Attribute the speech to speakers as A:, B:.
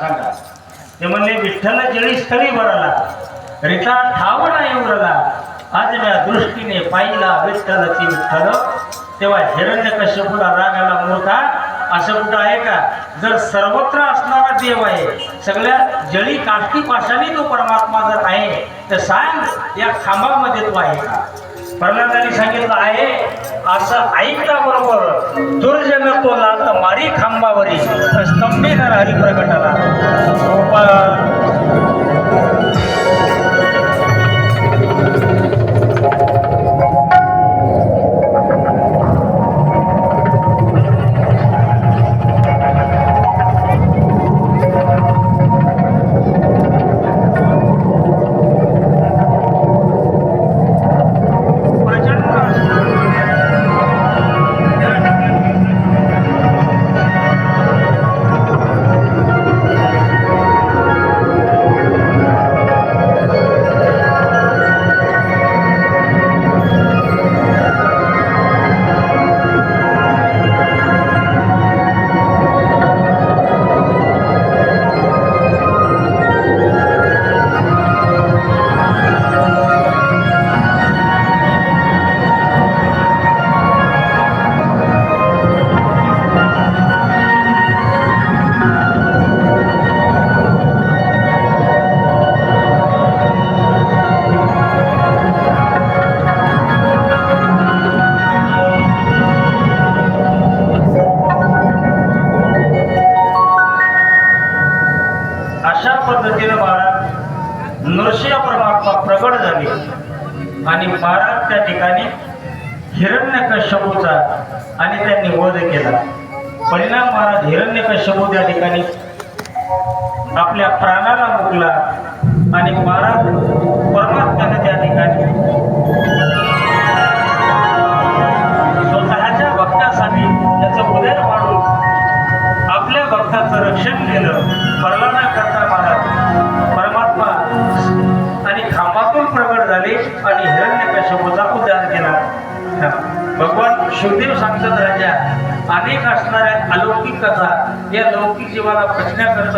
A: सांगा ते म्हणले विठ्ठल जळी स्थळी भरला रिता ठाव नाही उरला आज म्या दृष्टीने पाहिला विठ्ठलची विठ्ठल. तेव्हा हिरण्य कश्यपूला राग आला मोठा असं कुठं आहे का? जर सर्वत्र असणारा देव आहे सगळ्या जळी काष्टी पाशाने तो परमात्मा जर आहे तर सांग या खांबामध्ये तो आहे का? प्रल्हादांनी सांगितलं आहे असं ऐकता बरोबर दुर्जन तो लाल मारी खांबावरी स्तंभे नर हरी प्रगटाला महाराज परमात्मा प्रगट झाले. आणि महाराज त्या ठिकाणी हिरण्यकश्यपूचा आणि त्यांनी वध केला. परिणाम महाराज हिरण्यकश्यपू त्या ठिकाणी आपल्या प्राणाला मुकला आणि महाराज परमात्म्याने त्या ठिकाणी स्वतःच्या भक्तासाठी त्याचं उदय वाढून आपल्या भक्ताचं रक्षण केलं. परलाना हिरण्यकश्यपूचा उद्धार केला. भगवान शिवदेव सांगतात राजा अनेक असणाऱ्या अलौकिक कथा या लौकिक जीवाला प्रश्न करतात.